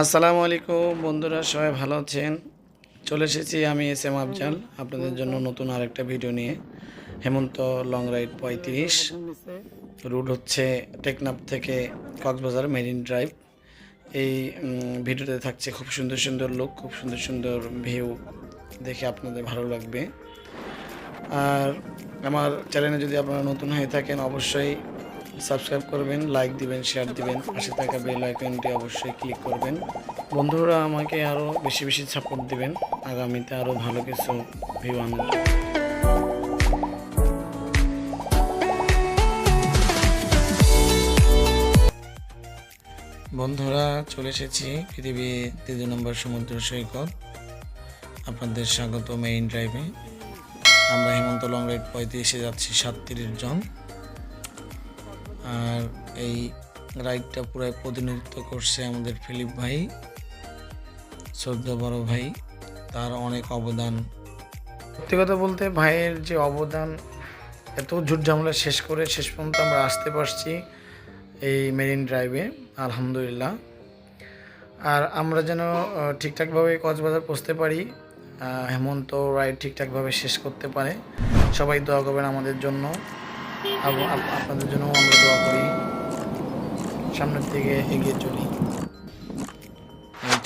আসসালামু আলাইকুম, বন্ধুরা, সবাই ভালো আছেন? চলে এসেছি আমি এস এম আফজাল, আপনাদের জন্য নতুন আরেকটা ভিডিও নিয়ে। হেমন্ত লং রাইড পঁয়ত্রিশ, রুট হচ্ছে টেকনাফ থেকে কক্সবাজার মেরিন ড্রাইভ। এই ভিডিওতে থাকছে খুব সুন্দর সুন্দর লোক, খুব সুন্দর সুন্দর ভিউ, দেখে আপনাদের ভালো লাগবে। আর আমার চ্যানেলে যদি আপনারা নতুন হয়ে থাকেন, অবশ্যই সাবস্ক্রাইব করবেন লাইক দিবেন শেয়ার দিবেন, পাশে থাকা বেল আইকনটি অবশ্যই ক্লিক করবেন। বন্ধুরা, আমাকে আরও বেশি বেশি সাপোর্ট দিবেন। আগামীতে আরও ভালো কিছু ভিউ জন্য। বন্ধুরা, চলে এসেছি পৃথিবী তৃতীয় নম্বর সমুদ্র সৈকত। আপনাদের স্বাগত মেইন ড্রাইভে আমরা হেমন্ত লং রাইড পঁয়ত্রিশে যাচ্ছি সাতত্রিশ জন। আর এই রাইডটা পুরো প্রতিনিধিত্ব করছে আমাদের ফিলিপ ভাই সদ্য বড় ভাই। তার অনেক অবদান। সত্যি কথা বলতে ভাইয়ের যে অবদান, এত ঝুট ঝামেলা শেষ করে শেষ পর্যন্ত আমরা আসতে পারছি এই মেরিন ড্রাইভে, আলহামদুলিল্লাহ। আর আমরা যেন ঠিকঠাকভাবে কক্সবাজার পৌঁছতে পারি হেমন্ত রাইড ঠিকঠাকভাবে শেষ করতে পারে। সবাই দোয়া করবেন আমাদের জন্য। আপনাদের জন্য আমরা দোয়া করি। সামনের দিকে এগিয়ে চলি।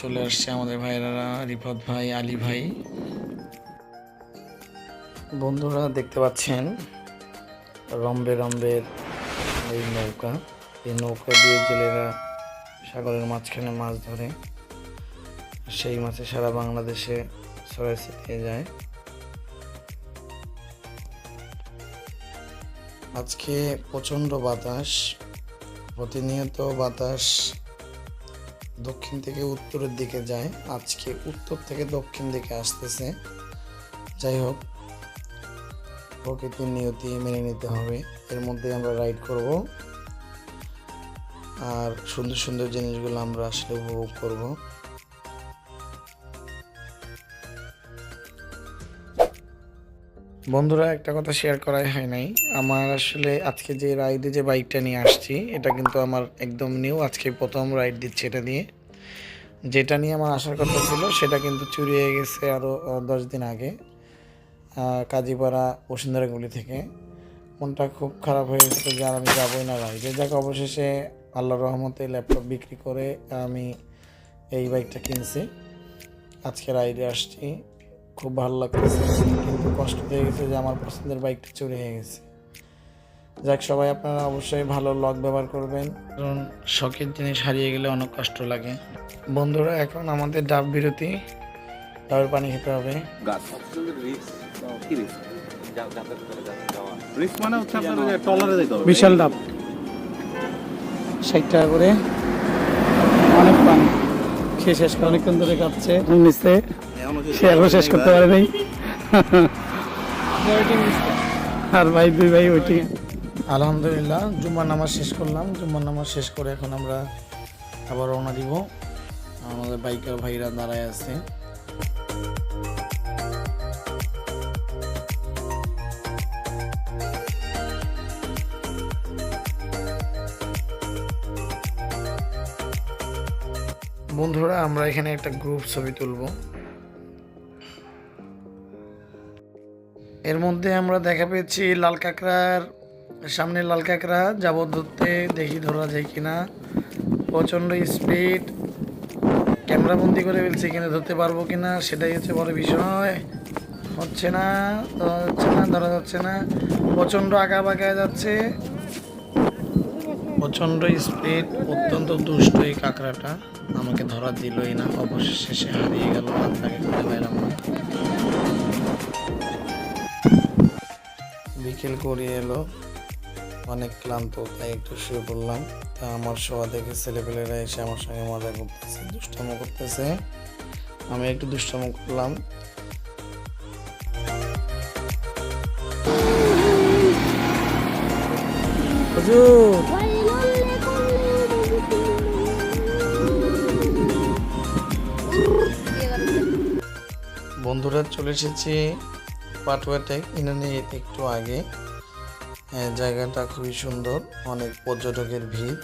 চলে আসছে আমাদের ভাইয়েরা রিফত ভাই, আলী ভাই। বন্ধুরা, দেখতে পাচ্ছেন? রম্বে রম্বের এই নৌকা। এই নৌকা দিয়ে জেলেরা সাগরের মাঝখানে মাছ ধরে। সেই মাছে সারা বাংলাদেশে ছড়াই ছিটিয়ে যায়। আজকে প্রচণ্ড বাতাস, প্রতিনিয়ত বাতাস দক্ষিণ থেকে উত্তরের দিকে যায়। আজকে উত্তর থেকে দক্ষিণ দিকে আসতেছে। যাই হোক, প্রকৃতির নিয়তি মেনে নিতে হবে। এর মধ্যে আমরা রাইড করব। আর সুন্দর সুন্দর জিনিসগুলো আমরা আসলে উপভোগ করব। বন্ধুরা, একটা কথা শেয়ার করাই হয় নাই। আমার আসলে আজকে যে রাইডে যে বাইকটা নিয়ে আসছি, এটা কিন্তু আমার একদম নিউ আজকে প্রথম রাইড দিচ্ছি এটা নিয়ে। যেটা নিয়ে আমার আসার কথা ছিল, সেটা কিন্তু চুরি হয়ে গেছে আরও দশ দিন আগে কাজীপাড়া বসুন্ধরাগুলি থেকে। মনটা খুব খারাপ হয়ে গেছে যে আর আমি যাবোই না রাইডে যাক, অবশেষে আল্লাহ রহমতে ল্যাপটপ বিক্রি করে আমি এই বাইকটা কিনছি। আজকে রাইডে আসছি। খুব ভালো লাগতেছে। কিন্তু কষ্ট হয়ে গেছে যে আমার পছন্দের বাইকটা চুরি হয়ে গেছে। যাক সবাই আপনারা অবশ্যই ভালো লক ব্যবহার করবেন। কারণ শখের জিনিস হারিয়ে গেলে অনেক কষ্ট লাগে। বন্ধুরা এখন আমাদের ডাব বিরতি। ডাবের পানি খেতে হবে। মানে হচ্ছে আপনার ওই যে টলারে যেতে হবে। বিশাল ডাব। ষাট টাকা করে। অনেক পানি। খেয়ে শেষ করে। অনেকক্ষণ ধরে কাটছে নিচে। সে এখনও শেষ করতে পারে নাই আর ভাই দুই ভাই ওইটি আলহামদুলিল্লাহ জুম্মার নামাজ শেষ করলাম। জুম্মার নামাজ শেষ করে এখন আমরা আবার রওনা দিব। আমাদের বাইকার ভাইরা দাঁড়ায় আছে। বন্ধুরা আমরা এখানে একটা গ্রুপ ছবি তুলব। এর মধ্যে আমরা দেখা পেয়েছি লাল কাঁকড়ার সামনে লাল কাঁকড়া যাব ধরতে দেখি ধরা যায় কিনা। প্রচণ্ড স্পিড ক্যামেরা বন্দি করে ফেলছি কিনা, ধরতে পারব কিনা, সেটাই হচ্ছে বড় বিষয়। হচ্ছে না, ধরা যাচ্ছে না, ধরা যাচ্ছে না। প্রচণ্ড আঁকা বাঁকায় যাচ্ছে। প্রচণ্ড স্পিড অত্যন্ত দুষ্ট এই কাঁকড়াটা। আমাকে ধরা দিলই না, অবশেষে হারিয়ে গেল আর তাকে খুঁজে পেলাম বিকেল করিয়ে এলো। অনেক ক্লান্ত, তাই একটু শুয়ে পড়লাম। তা আমার শোয়া দেখে ছেলেপেলেরা এসে আমার সঙ্গে মজা করতেছে, দুষ্টামো করতেছে। আমি একটু দুষ্টামো করলাম। বন্ধুরা চলে এসেছি। পাটুয়াটে কিনে নিয়ে একটু আগে। জায়গাটা খুবই সুন্দর, অনেক পর্যটকের ভিড়।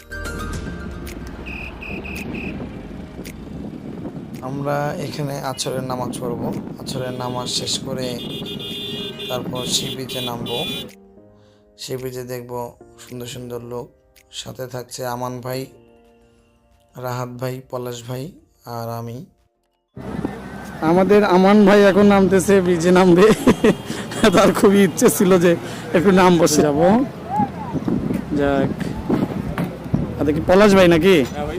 আমরা এখানে আছরের নামাজ পড়ব। আছরের নামাজ শেষ করে তারপর বিচে নামবো। বিচে দেখব সুন্দর সুন্দর লোক। সাথে থাকছে আমান ভাই, রাহাত ভাই, পলাশ ভাই আর আমি। আমাদের আমান ভাই এখন নামতেছে, ব্রিজে নামবে। তার খুবই ইচ্ছে ছিল যে একটু নাম বসে যাব। যাক। আর দেখি পলাশ ভাই নাকি?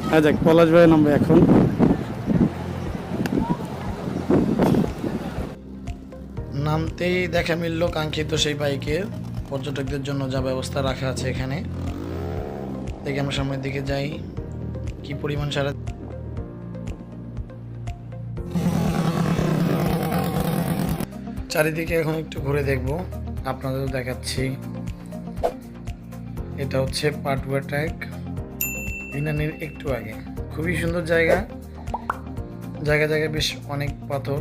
হ্যাঁ যাক, পলাশ ভাই নামবে এখন। নামতেই দেখা মিলল কাঙ্ক্ষিত সেই বাইকের পর্যটকদের জন্য যা ব্যবস্থা রাখা আছে এখানে। দেখি আমরা সামনের দিকে যাই। কি পরিমাণ সারা চারিদিকে এখন একটু ঘুরে দেখব। আপনাদের দেখাচ্ছি। এটা হচ্ছে পাটুয়া ট্র্যাক ইনানির একটু আগে। খুবই সুন্দর জায়গা। জায়গা, জায়গায় বেশ অনেক পাথর।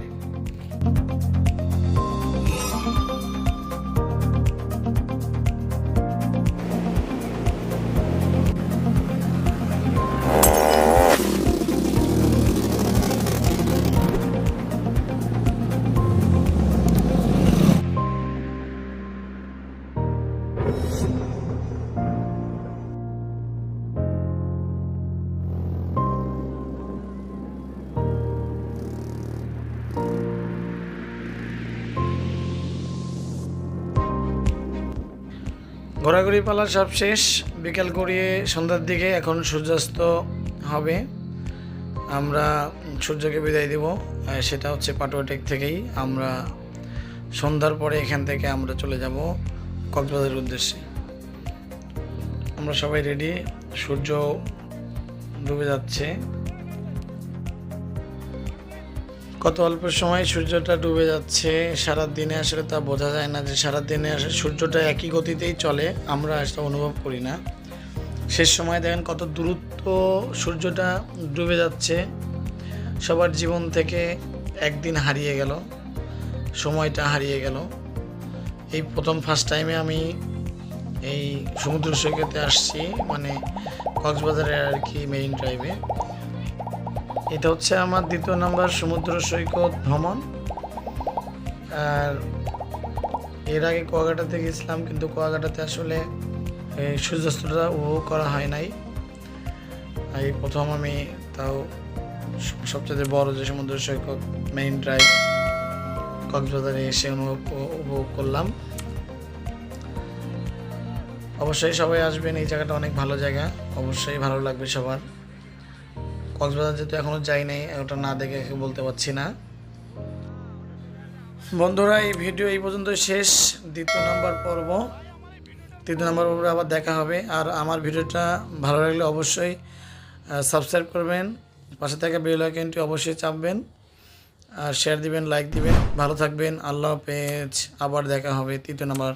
ঘোরাঘুরি পালা সব শেষ। বিকেল গড়িয়ে সন্ধ্যার দিকে এখন সূর্যাস্ত হবে। আমরা সূর্যকে বিদায় দেব। সেটা হচ্ছে পাটুয়াটেক থেকেই। আমরা সন্ধ্যার পরে এখান থেকে আমরা চলে যাব কক্সবাজারের উদ্দেশ্যে। আমরা সবাই রেডি সূর্য ডুবে যাচ্ছে। কত অল্প সময় সূর্যটা ডুবে যাচ্ছে সারা দিনে আসলে তা বোঝা যায় না যে সারা দিনে আসলে সূর্যটা একই গতিতেই চলে, আমরা সেটা অনুভব করি না। শেষ সময় দেখেন কত দূরত্ব সূর্যটা ডুবে যাচ্ছে, সবার জীবন থেকে একদিন হারিয়ে গেল, সময়টা হারিয়ে গেল। এই প্রথম ফার্স্ট টাইমে আমি এই সমুদ্র সৈকতে আসছি মানে কক্সবাজারের আর কি মেইন ড্রাইভে এটা হচ্ছে আমার দ্বিতীয় নাম্বার সমুদ্র সৈকত ভ্রমণ। আর এর আগে কুয়াকাটাতে গেছিলাম, কিন্তু কুয়াকাটাতে আসলে সূর্যাস্তটা উপভোগ করা হয় নাই। এই প্রথম আমি তাও সবচেয়ে বড় যে সমুদ্র সৈকত মেইন ড্রাইভ কক্সবাজারে এসে অনুভব, উপভোগ করলাম। অবশ্যই সবাই আসবেন, এই জায়গাটা অনেক ভালো জায়গা, অবশ্যই ভালো লাগবে সবার। কক্সবাজার যেহেতু এখনও যাই নাই ওটা না দেখে বলতে পারছি না। বন্ধুরা, এই ভিডিও এই পর্যন্ত শেষ। দ্বিতীয় নাম্বার পর্ব। তৃতীয় নাম্বার পর্বে আবার দেখা হবে। আর আমার ভিডিওটা ভালো লাগলে অবশ্যই সাবস্ক্রাইব করবেন। পাশে থাকা বেল আইকনটি অবশ্যই চাপবেন। আর শেয়ার দিবেন লাইক দিবেন। ভালো থাকবেন। আল্লাহ পেজ আবার দেখা হবে তৃতীয় নাম্বার